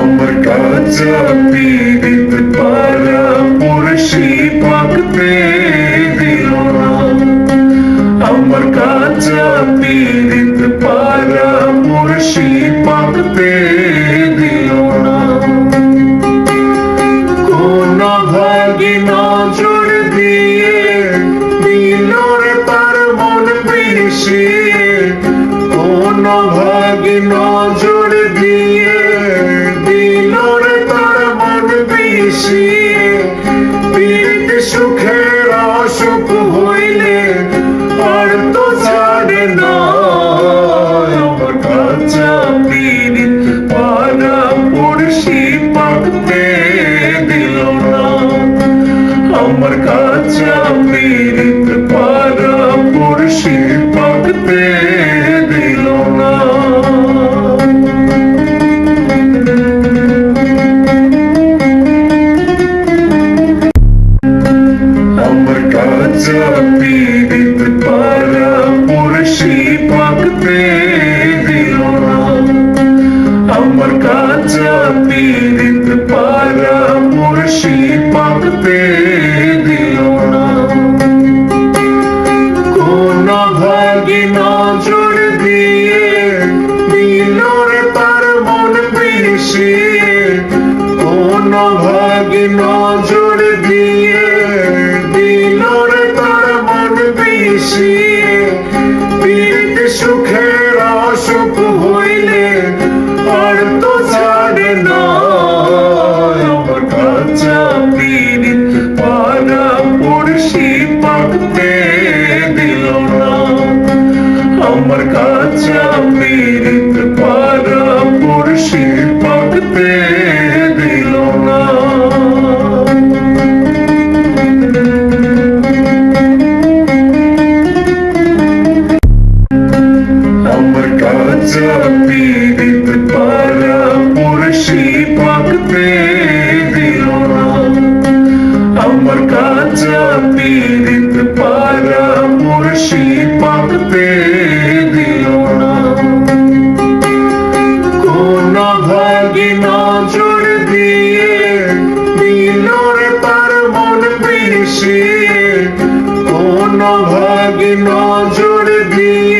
আমার কাঁচা পীড়িত পারা পুরুষি পাকতে দিল না আমার কাঁচা পীড়িত পারা পুরুষি পাকতে দিল না কোন ভাগি নজর দিয়ে দিল রে তার মন পিছিয়ে কোন ভাগি নজর 心。পীড়িত পারা পুরুষি পাকতে দিল না। আমার কাঁচা পীড়িত পারা পুরুষি পাকতে দিল না কোন ভাগি নজর দিয়ে দিল রে তার মন পিছিয়ে কোন পীড়িত সুখের অসুখ হইলে আর তো ছাড়ে না আমার কাঁচা না। আমার কাঁচা আমার কাঁচা পীড়িত পারা পুরুষি পাকতে দিল না। আমার কাঁচা পীড়িত পারা পুরুষি পাকতে দিল না। কোন ভাগি নজর দিয়ে দিল তার মন পিছিয়ে কোন ভাগি নজর দিয়ে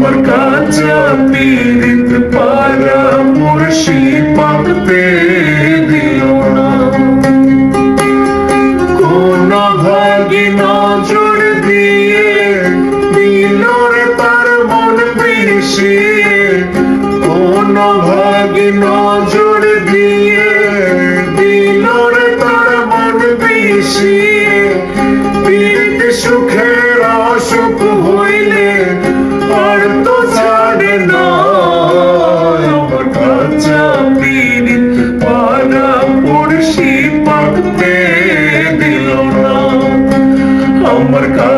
আমার কাঁচা পীড়িত পারা পুরুষি পাকতে দিল না। কোন ভাগি নজর দিয়ে দিল রে তার মন পিছিয়ে কোন ভাগি নজর দিয়ে দিল রে তার মন পিছিয়ে আমার কাঁচা